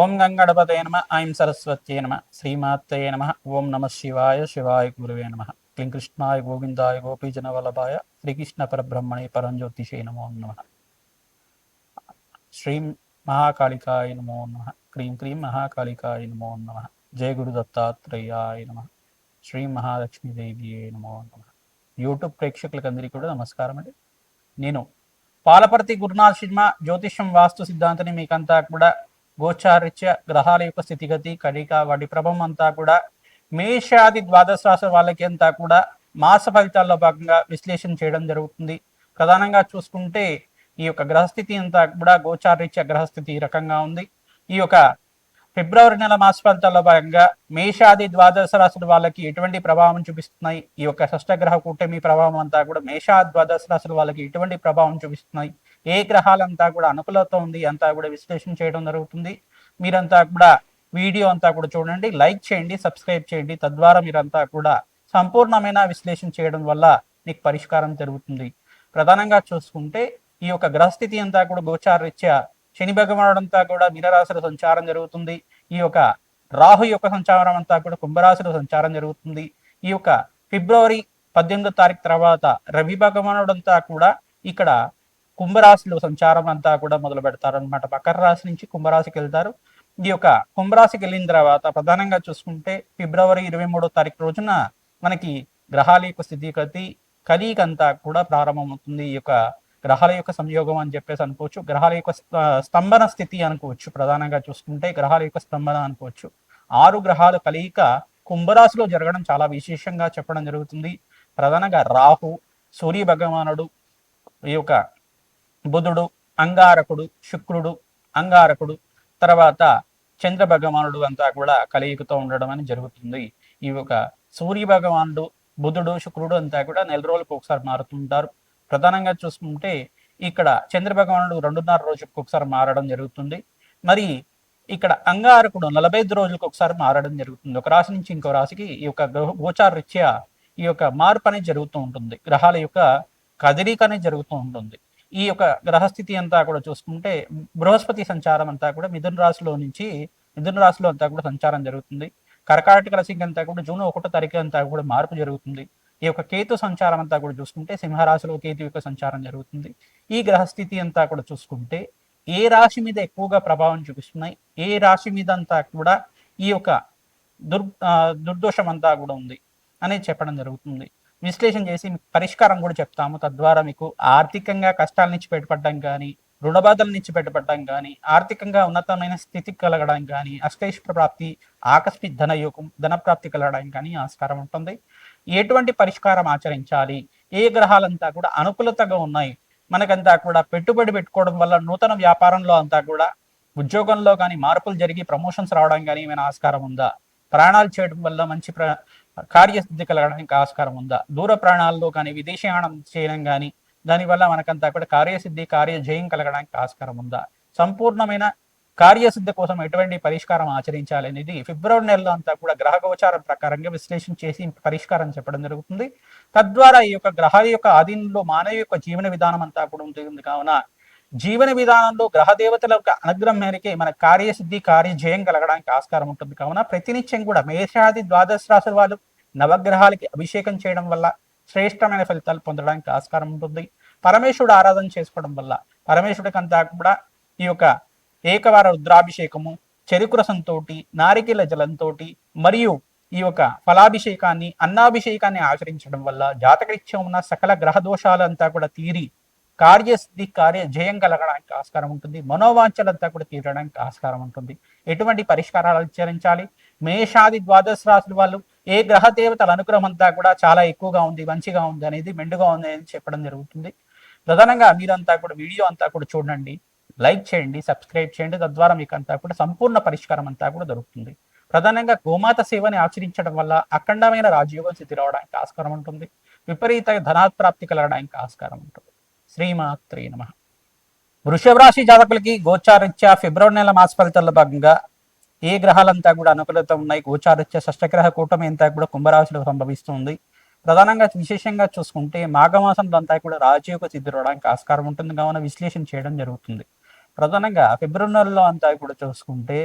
ఓం గంగణపతే నమ ఐం సరస్వత్యే నమ శ్రీమాత్రే నమ ఓం నమ శివాయ శివాయ గురువే నమ. క్లీం కృష్ణాయ గోవిందాయ గోపీజన వల్లభాయ శ్రీకృష్ణ పరబ్రహ్మణే పరంజ్యోతిషే నమో నమ. శ్రీం మహాకాళికాయ నమో నమ. క్రీం క్రీం మహాకాళికాయ నమో నమ. జయ గురు దత్తాత్రేయాయ నమ. శ్రీ మహాలక్ష్మీదేవి నమో నమ. యూట్యూబ్ ప్రేక్షకులకు అందరికీ కూడా నమస్కారం అండి. నేను పాలపర్తి గురునాథ్ శర్మ జ్యోతిష్యం వాస్తు సిద్ధాంతాన్ని మీకంతా కూడా గోచారిత్య గ్రహాల యొక్క స్థితిగతి కడిక వాటి ప్రభావం అంతా కూడా మేషాది ద్వాదశ రాశి వాళ్ళకి అంతా కూడా మాస ఫలితాల్లో భాగంగా విశ్లేషణ చేయడం జరుగుతుంది. ప్రధానంగా చూసుకుంటే ఈ యొక్క గ్రహస్థితి అంతా కూడా గోచారిత్య గ్రహస్థితి ఈ రకంగా ఉంది. ఈ యొక్క ఫిబ్రవరి నెల మాస ఫలితాల్లో భాగంగా మేషాది ద్వాదశ రాశుల వాళ్ళకి ఎటువంటి ప్రభావం చూపిస్తున్నాయి? ఈ యొక్క షష్టగ్రహ కూటమి ప్రభావం అంతా కూడా మేషాది ద్వాదశ రాశుల వాళ్ళకి ఎటువంటి ప్రభావం చూపిస్తున్నాయి? ఏ గ్రహాలంతా కూడా అనుకూలత ఉంది అంతా కూడా విశ్లేషణ చేయడం జరుగుతుంది. మీరంతా కూడా వీడియో అంతా కూడా చూడండి లైక్ చేయండి సబ్స్క్రైబ్ చేయండి. తద్వారా మీరంతా కూడా సంపూర్ణమైన విశ్లేషణ చేయడం వల్ల మీకు పరిష్కారం జరుగుతుంది. ప్రధానంగా చూసుకుంటే ఈ యొక్క గ్రహస్థితి అంతా కూడా గోచారరీత్యా శని భగవానుడు అంతా కూడా మీనరాశుల సంచారం జరుగుతుంది. ఈ యొక్క రాహు యొక్క సంచారం అంతా కూడా కుంభరాశుల సంచారం జరుగుతుంది. ఈ యొక్క ఫిబ్రవరి పద్దెనిమిదో తారీఖు తర్వాత రవి భగవానుడు అంతా కూడా ఇక్కడ కుంభరాశిలో సంచారం అంతా కూడా మొదలు పెడతారు అనమాట మకర రాశి నుంచి కుంభరాశికి వెళ్తారు. ఈ యొక్క కుంభరాశికి వెళ్ళిన తర్వాత ప్రధానంగా చూసుకుంటే ఫిబ్రవరి ఇరవై మూడో తారీఖు రోజున మనకి గ్రహాల యొక్క స్థితిగతి కలియిక అంతా కూడా ప్రారంభమవుతుంది. ఈ యొక్క గ్రహాల యొక్క సంయోగం అని చెప్పేసి అనుకోవచ్చు. గ్రహాల యొక్క స్తంభన స్థితి అనుకోవచ్చు. ప్రధానంగా చూసుకుంటే గ్రహాల యొక్క స్తంభన అనుకోవచ్చు. ఆరు గ్రహాల కలయిక కుంభరాశిలో జరగడం చాలా విశేషంగా చెప్పడం జరుగుతుంది. ప్రధానంగా రాహు సూర్య భగవానుడు ఈ యొక్క బుధుడు అంగారకుడు శుక్రుడు అంగారకుడు తర్వాత చంద్ర భగవానుడు అంతా కూడా కలయికతో ఉండడం అని జరుగుతుంది. ఈ యొక్క సూర్య భగవానుడు బుధుడు శుక్రుడు అంతా కూడా నెల రోజులకు ఒకసారి మారుతుంటారు. ప్రధానంగా చూసుకుంటే ఇక్కడ చంద్ర భగవానుడు రెండున్నర రోజులకు ఒకసారి మారడం జరుగుతుంది. మరి ఇక్కడ అంగారకుడు నలభై ఐదు రోజులకు ఒకసారి మారడం జరుగుతుంది. ఒక రాశి నుంచి ఇంకో రాశికి ఈ యొక్క గ్రహ- గోచార రీత్యా ఈ యొక్క మార్పు అనేది జరుగుతూ ఉంటుంది. గ్రహాల యొక్క కదిరిక అనేది జరుగుతూ ఉంటుంది. ఈ యొక్క గ్రహస్థితి అంతా కూడా చూసుకుంటే బృహస్పతి సంచారం అంతా కూడా మిథున రాశిలో నుంచి మిథున రాశిలో అంతా కూడా సంచారం జరుగుతుంది. కర్కాటక రాశికి అంతా కూడా జూన్ ఒకటో తారీఖు అంతా కూడా మార్పు జరుగుతుంది. ఈ యొక్క కేతు సంచారం అంతా కూడా చూసుకుంటే సింహరాశిలో కేతు యొక్క సంచారం జరుగుతుంది. ఈ గ్రహస్థితి అంతా కూడా చూసుకుంటే ఏ రాశి మీద ఎక్కువగా ప్రభావం చూపిస్తున్నాయి ఏ రాశి మీద అంతా కూడా ఈ యొక్క దుర్ దుర్దోషం అంతా కూడా ఉంది అనేది చెప్పడం జరుగుతుంది. విశ్లేషణ చేసి మీకు పరిష్కారం కూడా చెప్తాము. తద్వారా మీకు ఆర్థికంగా కష్టాల నుంచి బయటపడడం కానీ రుణబాధల నుంచి బయటపడడం కానీ ఆర్థికంగా ఉన్నతమైన స్థితి కలగడం కానీ అష్టైశ్వర ప్రాప్తి ఆకస్మిక ధన యోగం కలగడం కలగడానికి కానీ ఆస్కారం ఉంటుంది. ఎటువంటి పరిష్కారం ఆచరించాలి? ఏ గ్రహాలంతా కూడా అనుకూలతగా ఉన్నాయి? మనకంతా కూడా పెట్టుబడి పెట్టుకోవడం వల్ల నూతన వ్యాపారంలో అంతా కూడా ఉద్యోగంలో కానీ మార్పులు జరిగి ప్రమోషన్స్ రావడం కానీ ఏమైనా ఆస్కారం ఉందా? ప్రాణాలు చేయడం వల్ల మంచి కార్యసిద్ధి కలగడానికి ఆస్కారం ఉందా దూర ప్రాణాల్లో కానీ విదేశీయానం చేయడం కానీ దానివల్ల మనకంతా కూడా కార్యసిద్ధి కార్యజయం కలగడానికి ఆస్కారం ఉందా సంపూర్ణమైన కార్యసిద్ధి కోసం ఎటువంటి పరిష్కారం ఆచరించాలి అనేది ఫిబ్రవరి నెలలో అంతా కూడా గ్రహ గోచారం ప్రకారంగా విశ్లేషణ చేసి పరిష్కారం చెప్పడం జరుగుతుంది. తద్వారా ఈ యొక్క గ్రహాల యొక్క ఆధీనంలో మానవ యొక్క జీవన విధానం అంతా కూడా ఉంటుంది. కావున జీవన విధానంలో గ్రహ దేవతల యొక్క అనుగ్రహం మేరకే మన కార్యసిద్ధి కార్యజయం కలగడానికి ఆస్కారం ఉంటుంది. కావున ప్రతినిత్యం కూడా మేషాది ద్వాదశ రాశుల వాళ్ళు నవగ్రహాలకి అభిషేకం చేయడం వల్ల శ్రేష్టమైన ఫలితాలు పొందడానికి ఆస్కారం ఉంటుంది. పరమేశ్వరుడు ఆరాధన చేసుకోవడం వల్ల పరమేశ్వరుడికి అంతా కూడా ఈ యొక్క ఏకవార రుద్రాభిషేకము చెరుకు రసంతో నారికేల జలంతో మరియు ఈ యొక్క ఫలాభిషేకాన్ని అన్నాభిషేకాన్ని ఆచరించడం వల్ల జాతకరీత్యం ఉన్న సకల గ్రహ దోషాలంతా కూడా తీరి కార్యసిద్ధి కార్య జయం కలగడానికి ఆస్కారం ఉంటుంది. మనోవాంఛలంతా కూడా తీరడానికి ఆస్కారం ఉంటుంది. ఎటువంటి పరిష్కారాలు ఆచరించాలి మేషాది ద్వాదశ రాశుల వాళ్ళు ఏ గ్రహ దేవతల అనుగ్రహం అంతా కూడా చాలా ఎక్కువగా ఉంది మంచిగా ఉంది అనేది మెండుగా ఉంది అనేది చెప్పడం జరుగుతుంది. ప్రధానంగా మీరంతా కూడా వీడియో అంతా కూడా చూడండి. లైక్ చేయండి సబ్స్క్రైబ్ చేయండి. తద్వారా మీకు అంతా కూడా సంపూర్ణ పరిష్కారం అంతా కూడా దొరుకుతుంది. ప్రధానంగా గోమాత సేవని ఆచరించడం వల్ల అఖండమైన రాజయోగం స్థితి రావడానికి ఆస్కారం ఉంటుంది. విపరీత ధనాత్ప్రాప్తి కలగడానికి ఆస్కారం ఉంటుంది. శ్రీమాత్రే నమ. వృషభ రాశి జాతకులకి గోచారిత్య ఫిబ్రవరి నెల మాస ఫలితాల్లో భాగంగా ఏ గ్రహాలంతా కూడా అనుకూలత ఉన్నాయి? గోచారిత్య షష్టగ్రహ కూటమి అంతా కూడా కుంభరాశిలో సంభవిస్తుంది. ప్రధానంగా విశేషంగా చూసుకుంటే మాఘమాసంలో అంతా కూడా రాజయోగ సిద్ధి రావడానికి ఆస్కారం ఉంటుంది. కావున విశ్లేషణ చేయడం జరుగుతుంది. ప్రధానంగా ఫిబ్రవరి నెలలో అంతా కూడా చూసుకుంటే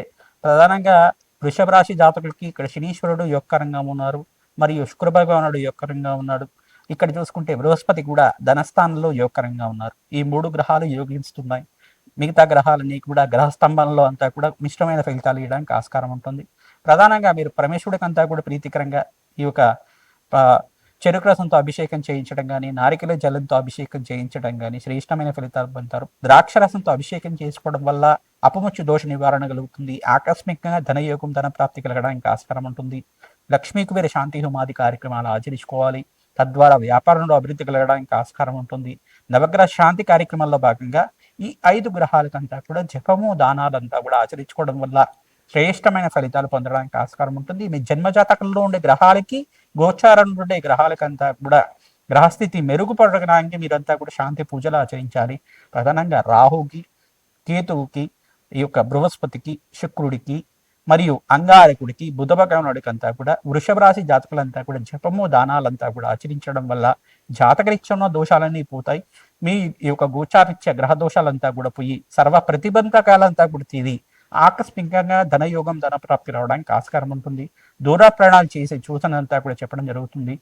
ప్రధానంగా వృషభ రాశి జాతకులకి ఇక్కడ శనీశ్వరుడు యొక్కరంగా ఉన్నారు. మరియు శుక్ర భగవానుడు యొక్కరంగా ఉన్నాడు. ఇక్కడ చూసుకుంటే బృహస్పతి కూడా ధనస్థానంలో యోగకరంగా ఉన్నారు. ఈ మూడు గ్రహాలు యోగిస్తున్నాయి మిగతా గ్రహాలన్నీ కూడా గ్రహస్తంభంలో అంతా కూడా మిశ్రమైన ఫలితాలు ఇవ్వడానికి ఆస్కారం ఉంటుంది. ప్రధానంగా మీరు పరమేశ్వరుడికి అంతా కూడా ప్రీతికరంగా ఈ యొక్క ఆ, చెరుకు రసంతో అభిషేకం చేయించడం కానీ నారికల జలంతో అభిషేకం చేయించడం కానీ శ్రేష్టమైన ఫలితాలు పొందుతారు. ద్రాక్ష రసంతో అభిషేకం చేసుకోవడం వల్ల అపముచ్చు దోష నివారణ కలుగుతుంది. ఆకస్మికంగా ధనయోగం ధన ప్రాప్తి కలగడానికి ఆస్కారం ఉంటుంది. లక్ష్మీ కుబేర శాంతి హోమాది కార్యక్రమాలు ఆచరించుకోవాలి. తద్వారా వ్యాపారంలో అభివృద్ధి కలగడానికి ఆస్కారం ఉంటుంది. నవగ్రహ శాంతి కార్యక్రమంలో భాగంగా ఈ ఐదు గ్రహాలకంతా కూడా జపము దానాలంతా కూడా ఆచరించుకోవడం వల్ల శ్రేష్టమైన ఫలితాలు పొందడానికి ఆస్కారం ఉంటుంది. మీ జన్మజాతకంలో ఉండే గ్రహాలకి గోచారంలో ఉండే గ్రహాలకంతా కూడా గ్రహస్థితి మెరుగుపడడానికి మీరంతా కూడా శాంతి పూజలు ఆచరించాలి. ప్రధానంగా రాహుకి కేతువుకి ఈ యొక్క బృహస్పతికి శుక్రుడికి మరియు అంగారకుడికి బుధ భగవానుడికి అంతా కూడా వృషభ రాశి జాతకులంతా కూడా జపము దానాలంతా కూడా ఆచరించడం వల్ల జాతకరీత్యంలో దోషాలన్నీ పోతాయి. మీ యొక్క గోచారిత్య గ్రహ దోషాలంతా కూడా పోయి సర్వ ప్రతిబంధకాలంతా కూడా తీరి ఆకస్మికంగా ధనయోగం ధన ప్రాప్తి రావడానికి ఆస్కారం ఉంటుంది. దూర ప్రయాణాలు చేసే సూచనంతా కూడా చెప్పడం జరుగుతుంది.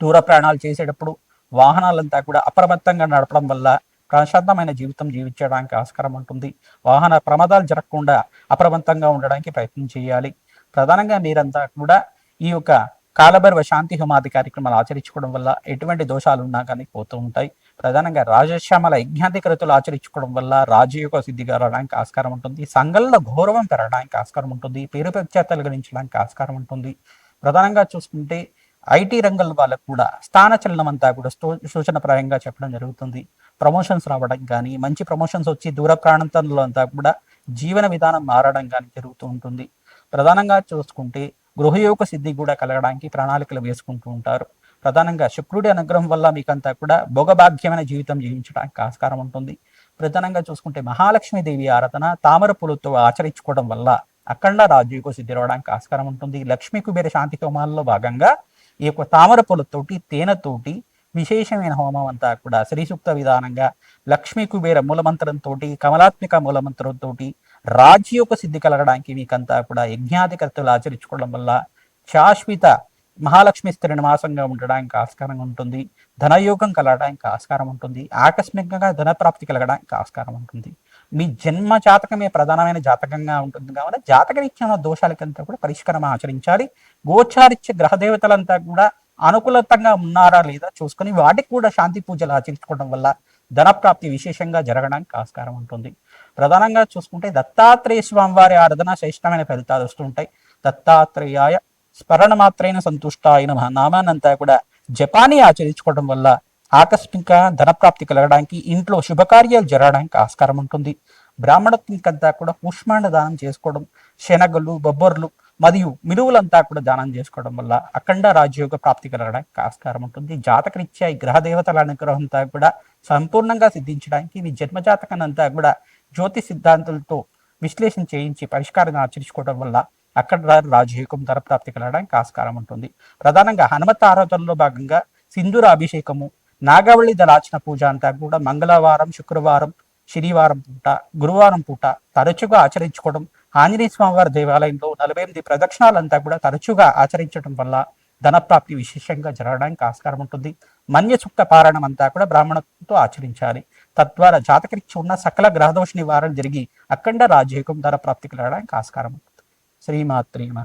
దూర ప్రయాణాలు చేసేటప్పుడు వాహనాలంతా కూడా అప్రమత్తంగా నడపడం వల్ల ప్రశాంతమైన జీవితం జీవించడానికి ఆస్కారం ఉంటుంది. వాహన ప్రమాదాలు జరగకుండా అప్రమత్తంగా ఉండడానికి ప్రయత్నం చేయాలి. ప్రధానంగా మీరంతా కూడా ఈ యొక్క కాలభైరవ శాంతి హోమాది కార్యక్రమాలు ఆచరించుకోవడం వల్ల ఎటువంటి దోషాలు ఉన్నా కానీ పోతూ ఉంటాయి. ప్రధానంగా రాజశ్యామల యజ్ఞాధికృతులు ఆచరించుకోవడం వల్ల రాజయోగ సిద్ధిగా రావడానికి ఆస్కారం ఉంటుంది. సంఘంలో గౌరవం పెరగడానికి ఆస్కారం ఉంటుంది. పేరు ప్రఖ్యాతలు గణించడానికి ఆస్కారం ఉంటుంది. ప్రధానంగా చూసుకుంటే ఐటీ రంగం వాళ్ళకు కూడా స్థానచలనం అంతా కూడా సూచనప్రాయంగా చెప్పడం జరుగుతుంది. ప్రమోషన్స్ రావడం కానీ మంచి ప్రమోషన్స్ వచ్చి దూర ప్రాంతంలో అంతా కూడా జీవన విధానం మారడం కానీ జరుగుతూ ఉంటుంది. ప్రధానంగా చూసుకుంటే గృహయోగ సిద్ధి కూడా కలగడానికి ప్రణాళికలు వేసుకుంటూ ఉంటారు. ప్రధానంగా శుక్రుడి అనుగ్రహం వల్ల మీకంతా కూడా భోగభాగ్యమైన జీవితం జీవించడానికి ఆస్కారం ఉంటుంది. ప్రధానంగా చూసుకుంటే మహాలక్ష్మీదేవి ఆరాధన తామర పూలతో ఆచరించుకోవడం వల్ల అఖండ రాజయోగ సిద్ధి రావడానికి ఆస్కారం ఉంటుంది. లక్ష్మీ కుబేర శాంతి హోమాల్లో భాగంగా ఈ యొక్క తామర పూలతోటి తేనెతోటి విశేషమైన హోమం అంతా కూడా శ్రీసూక్త విధానంగా లక్ష్మీ కుబేర మూలమంత్రంతో కమలాత్మిక మూలమంత్రంతో రాజ్యోగ సిద్ధి కలగడానికి మీకంతా కూడా యజ్ఞాధికర్తలు ఆచరించుకోవడం వల్ల శాశ్వత మహాలక్ష్మి స్థిర నివాసంగా ఉండడానికి ఆస్కారం ఉంటుంది. ధనయోగం కలగడానికి ఆస్కారం ఉంటుంది. ఆకస్మికంగా ధన ప్రాప్తి కలగడానికి ఆస్కారం ఉంటుంది. మీ జన్మ జాతకమే ప్రధానమైన జాతకంగా ఉంటుంది కావున జాతకరీత్యా దోషాలకంతా కూడా పరిష్కారం ఆచరించాలి. గోచారిత్య గ్రహ దేవతలంతా కూడా అనుకూలతంగా ఉన్నారా లేదా చూసుకొని వాటికి కూడా శాంతి పూజలు ఆచరించుకోవడం వల్ల ధనప్రాప్తి విశేషంగా జరగడానికి ఆస్కారం ఉంటుంది. ప్రధానంగా చూసుకుంటే దత్తాత్రేయ స్వామి వారి ఆరాధన శ్రేష్టమైన ఫలితాలు వస్తుంటాయి దత్తాత్రేయాయ స్మరణ మాత్రైన సంతుష్ట అయిన నామానంతా కూడా జపాన్ని ఆచరించుకోవడం వల్ల ఆకస్మిక ధనప్రాప్తి కలగడానికి ఇంట్లో శుభకార్యాలు జరగడానికి ఆస్కారం ఉంటుంది. బ్రాహ్మణత్వంకంతా కూడా పుష్మాండ దానం చేసుకోవడం శనగలు బొబ్బర్లు మరియు మినువులంతా కూడా దానం చేసుకోవడం వల్ల అఖండ రాజయోగ ప్రాప్తి కలగడానికి ఆస్కారం ఉంటుంది. జాతకరీత్యా ఈ గ్రహ దేవతల అనుగ్రహంతో కూడా సంపూర్ణంగా సిద్ధించడానికి మీ జన్మజాతకాన్నంతా కూడా జ్యోతి సిద్ధాంతాలతో విశ్లేషణ చేయించి పరిష్కారం ఆచరించుకోవడం వల్ల అక్కడ రాజయోగం ధర ప్రాప్తి కలగడానికి ఆస్కారం ఉంటుంది. ప్రధానంగా హనుమత్ ఆరాధనలో భాగంగా సింధూర అభిషేకము నాగవళి దళాచన పూజ అంతా కూడా మంగళవారం శుక్రవారం శనివారం పూట గురువారం పూట తరచుగా ఆచరించుకోవడం ఆంజనేయ స్వామివారి దేవాలయంలో నలభై ఎనిమిది ప్రదక్షిణాలంతా కూడా తరచుగా ఆచరించడం వల్ల ధనప్రాప్తి విశేషంగా జరగడానికి ఆస్కారం ఉంటుంది. మన్య సుక్త పారాయణం అంతా కూడా బ్రాహ్మణతో ఆచరించాలి. తద్వారా జాతకరీత్య ఉన్న సకల గ్రహదోష నివారణ జరిగి అఖండ రాజయోగం ధర ప్రాప్తికి రావడానికి ఆస్కారం ఉంటుంది. శ్రీమాత్రీమ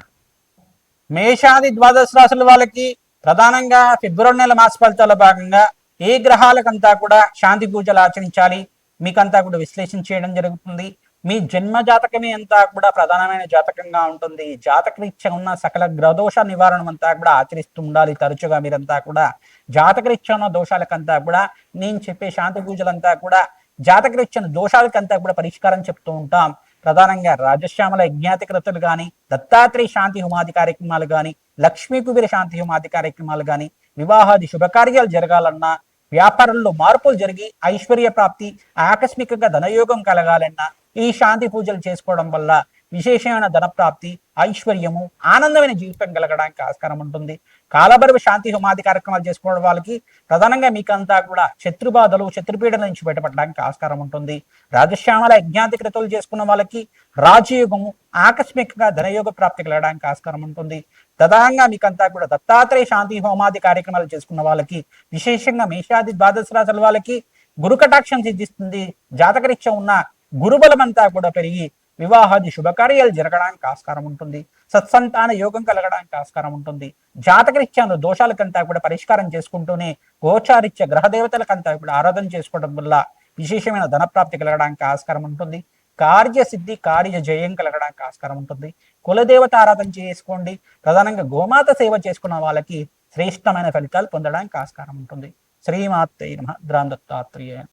మేషాది ద్వాదశ రాశుల వాళ్ళకి ప్రధానంగా ఫిబ్రవరి నెల మాస ఫలితాల భాగంగా ఏ గ్రహాలకంతా కూడా శాంతి పూజలు ఆచరించాలి. మీకంతా కూడా విశ్లేషణ చేయడం జరుగుతుంది. మీ జన్మ జాతకమే అంతా కూడా ప్రధానమైన జాతకంగా ఉంటుంది. జాతకరీత్యా ఉన్న సకల గ్రహదోష నివారణ అంతా కూడా ఆచరిస్తూ ఉండాలి తరచుగా మీరంతా కూడా. జాతకరీత్యా ఉన్న దోషాలకంతా కూడా నేను చెప్పే శాంతి పూజలంతా కూడా జాతకరీత్యా ఉన్న దోషాలకంతా కూడా పరిష్కారం చెప్తూ ఉంటాం. ప్రధానంగా రాజశ్యామల యజ్ఞాతికృతులు కానీ దత్తాత్రేయ శాంతి హోమాది కార్యక్రమాలు కానీ లక్ష్మీ కుబీర శాంతి హోమాది కార్యక్రమాలు కానీ వివాహాది శుభకార్యాలు జరగాలన్నా వ్యాపారంలో మార్పులు జరిగి ఐశ్వర్య ప్రాప్తి ఆకస్మికంగా ధనయోగం కలగాలన్నా ఈ శాంతి పూజలు చేసుకోవడం వల్ల విశేషమైన ధనప్రాప్తి ఐశ్వర్యము ఆనందమైన జీవితం కలగడానికి ఆస్కారం ఉంటుంది. కాలభైరవ శాంతి హోమాది కార్యక్రమాలు చేసుకోవడం వాళ్ళకి ప్రధానంగా మీకంతా కూడా శత్రుబాధలు శత్రుపీడల నుంచి బయటపడడానికి ఆస్కారం ఉంటుంది. రాజశ్యామల యజ్ఞాతి క్రతువులు చేసుకున్న వాళ్ళకి రాజయోగము ఆకస్మికంగా ధనయోగ ప్రాప్తి కలగడానికి ఆస్కారం ఉంటుంది. ప్రధానంగా మీకంతా కూడా దత్తాత్రేయ శాంతి హోమాది కార్యక్రమాలు చేసుకున్న వాళ్ళకి విశేషంగా మేషాది ద్వాదశ రాశుల వాళ్ళకి గురు కటాక్షం సిద్ధిస్తుంది. జాతకరీత్యం ఉన్న గురుబలమంతా కూడా పెరిగి వివాహాది శుభకార్యాలు జరగడానికి ఆస్కారం ఉంటుంది. సత్సంతాన యోగం కలగడానికి ఆస్కారం ఉంటుంది. జాతకరీత్యాను దోషాలకంతా కూడా పరిష్కారం చేసుకుంటూనే గోచారిత్య గ్రహ దేవతలకంతా కూడా ఆరాధన చేసుకోవడం వల్ల విశేషమైన ధనప్రాప్తి కలగడానికి ఆస్కారం ఉంటుంది. కార్యసిద్ధి కార్య జయం కలగడానికి ఆస్కారం ఉంటుంది. కులదేవత ఆరాధన చేసుకోండి. ప్రధానంగా గోమాత సేవ చేసుకున్న వాళ్ళకి శ్రేష్టమైన ఫలితాలు పొందడానికి ఆస్కారం ఉంటుంది. శ్రీమాత్రే నమ. ద్రాందత్తాత్రేయ